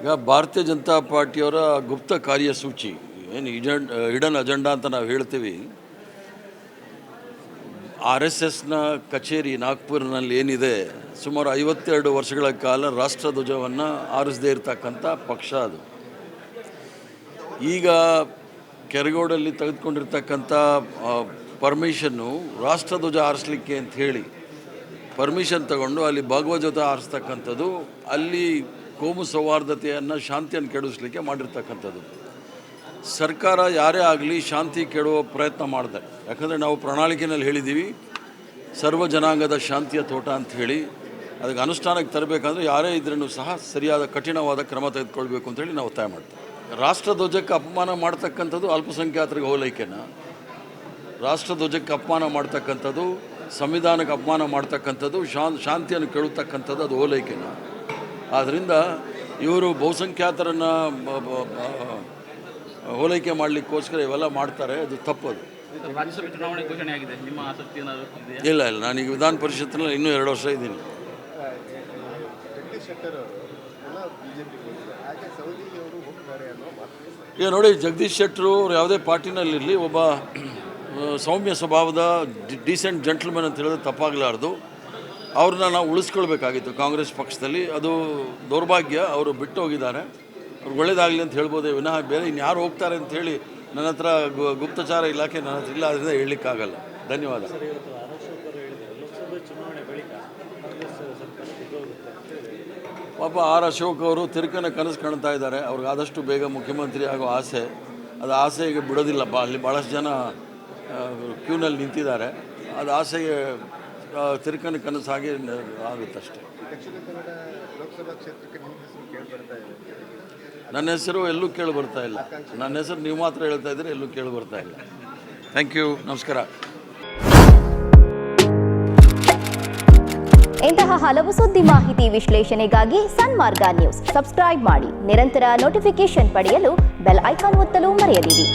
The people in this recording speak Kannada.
ಈಗ ಭಾರತೀಯ ಜನತಾ ಪಾರ್ಟಿಯವರ ಗುಪ್ತ ಕಾರ್ಯಸೂಚಿ, ಏನು ಇಜೆಂಡ್ ಹಿಡನ್ ಅಜೆಂಡಾ ಅಂತ ನಾವು ಹೇಳ್ತೀವಿ. ಆರ್ ಎಸ್ ಎಸ್ನ ಕಚೇರಿ ನಾಗ್ಪುರ್ನಲ್ಲಿ ಏನಿದೆ, ಸುಮಾರು ಐವತ್ತೆರಡು ವರ್ಷಗಳ ಕಾಲ ರಾಷ್ಟ್ರಧ್ವಜವನ್ನು ಆರಿಸದೇ ಇರತಕ್ಕಂಥ ಪಕ್ಷ ಅದು. ಈಗ ಕೆರಗೋಡಲ್ಲಿ ತೆಗೆದುಕೊಂಡಿರ್ತಕ್ಕಂಥ ಪರ್ಮಿಷನ್ನು ರಾಷ್ಟ್ರಧ್ವಜ ಆರಿಸ್ಲಿಕ್ಕೆ ಅಂತ ಹೇಳಿ, ಪರ್ಮಿಷನ್ ತಗೊಂಡು ಅಲ್ಲಿ ಭಾಗವಧ್ವಜ ಆರಿಸ್ತಕ್ಕಂಥದ್ದು, ಅಲ್ಲಿ ಕೋಮು ಸೌಹಾರ್ದತೆಯನ್ನು ಶಾಂತಿಯನ್ನು ಕೆಡಿಸ್ಲಿಕ್ಕೆ ಮಾಡಿರ್ತಕ್ಕಂಥದ್ದು. ಸರ್ಕಾರ ಯಾರೇ ಆಗಲಿ ಶಾಂತಿ ಕೆಡುವ ಪ್ರಯತ್ನ ಮಾಡಿದೆ. ಯಾಕಂದರೆ ನಾವು ಪ್ರಣಾಳಿಕೆಯಲ್ಲಿ ಹೇಳಿದ್ದೀವಿ, ಸರ್ವ ಜನಾಂಗದ ಶಾಂತಿಯ ತೋಟ ಅಂತ ಹೇಳಿ. ಅದಕ್ಕೆ ಅನುಷ್ಠಾನಕ್ಕೆ ತರಬೇಕಂದ್ರೆ ಯಾರೇ ಇದ್ರೂ ಸಹ ಸರಿಯಾದ ಕಠಿಣವಾದ ಕ್ರಮ ತೆಗೆದುಕೊಳ್ಬೇಕು ಅಂತೇಳಿ ನಾವು ಒತ್ತಾಯ ಮಾಡ್ತೇವೆ. ರಾಷ್ಟ್ರಧ್ವಜಕ್ಕೆ ಅಪಮಾನ ಮಾಡ್ತಕ್ಕಂಥದ್ದು ಅಲ್ಪಸಂಖ್ಯಾತರಿಗೆ ಹೋಲೈಕೆನ ರಾಷ್ಟ್ರಧ್ವಜಕ್ಕೆ ಅಪಮಾನ ಮಾಡ್ತಕ್ಕಂಥದ್ದು, ಸಂವಿಧಾನಕ್ಕೆ ಅಪಮಾನ ಮಾಡ್ತಕ್ಕಂಥದ್ದು ಶಾಂತಿಯನ್ನು ಕೇಳುತ್ತಕ್ಕಂಥದ್ದು ಅದು ಓಲೈಕೆನ ಆದ್ದರಿಂದ ಇವರು ಬಹುಸಂಖ್ಯಾತರನ್ನು ಹೋಲೈಕೆ ಮಾಡಲಿಕ್ಕೋಸ್ಕರ ಇವೆಲ್ಲ ಮಾಡ್ತಾರೆ. ಅದು ತಪ್ಪದು ಇಲ್ಲ ಇಲ್ಲ. ಇಲ್ಲ ಈಗ ವಿಧಾನ ಪರಿಷತ್ನಲ್ಲಿ ಇನ್ನೂ ಎರಡು ವರ್ಷ ಇದ್ದೀನಿ. ಈಗ ನೋಡಿ ಜಗದೀಶ್ ಶೆಟ್ಟರು ಅವ್ರು ಯಾವುದೇ ಪಾರ್ಟಿನಲ್ಲಿರಲಿ ಒಬ್ಬ ಸೌಮ್ಯ ಸ್ವಭಾವದ ಡಿಸೆಂಟ್ ಜೆಂಟ್ಲ್ಮನ್ ಅಂತ ಹೇಳಿದ್ರೆ ತಪ್ಪಾಗಲಾರ್ದು. ಅವ್ರನ್ನ ನಾವು ಉಳಿಸ್ಕೊಳ್ಬೇಕಾಗಿತ್ತು ಕಾಂಗ್ರೆಸ್ ಪಕ್ಷದಲ್ಲಿ. ಅದು ದೌರ್ಭಾಗ್ಯ ಅವರು ಬಿಟ್ಟು ಹೋಗಿದ್ದಾರೆ ಅವ್ರು ಒಳ್ಳೇದಾಗಲಿ ಅಂತ ಹೇಳ್ಬೋದೇ ವಿನಃ. ಬೇರೆ ಇನ್ಯಾರು ಹೋಗ್ತಾರೆ ಅಂತ ಹೇಳಿ ನನ್ನ ಹತ್ರ ಗುಪ್ತಚಾರ ಇಲಾಖೆ ನನ್ನ ಹತ್ರ ಇಲ್ಲ ಅದರಿಂದ ಹೇಳಲಿಕ್ಕಾಗಲ್ಲ. ಧನ್ಯವಾದ. ಪಾಪ ಆರ್ ಅಶೋಕ್ ಅವರು ತಿರುಕನ ಕನಸು ಕಾಣ್ತಾ ಇದ್ದಾರೆ. ಅವ್ರಿಗೆ ಆದಷ್ಟು ಬೇಗ ಮುಖ್ಯಮಂತ್ರಿ ಆಗೋ ಆಸೆ. ಅದು ಆಸೆಗೆ ಬಿಡೋದಿಲ್ಲ. ಬಾ ಅಲ್ಲಿ ಭಾಳಷ್ಟು ಜನ ಕ್ಯೂನಲ್ಲಿ ನಿಂತಿದ್ದಾರೆ. ಅದು ಆಸೆಗೆ ತಿರುಕನ ಕನಸು ಆಗುತ್ತಷ್ಟೆ. ನನ್ನ ಹೆಸರು ಎಲ್ಲೂ ಕೇಳಿ ಬರ್ತಾ ಇಲ್ಲ. ನನ್ನ ಹೆಸರು ನೀವು ಮಾತ್ರ ಹೇಳ್ತಾ ಇದ್ರೆ ಎಲ್ಲೂ ಕೇಳಿ ಬರ್ತಾ ಇಲ್ಲ. ಥ್ಯಾಂಕ್ ಯು ನಮಸ್ಕಾರ. ಇಂತಹ ಹಲವು ಸುದ್ದಿ ಮಾಹಿತಿ ವಿಶ್ಲೇಷಣೆಗಾಗಿ ಸನ್ಮಾರ್ಗ ನ್ಯೂಸ್. ಸಬ್ಸ್ಕ್ರೈಬ್ ಮಾಡಿ. ನಿರಂತರ ನೋಟಿಫಿಕೇಶನ್ ಪಡೆಯಲು ಬೆಲ್ ಐಕಾನ್ ಒತ್ತಲು ಮರೆಯದಿರಿ.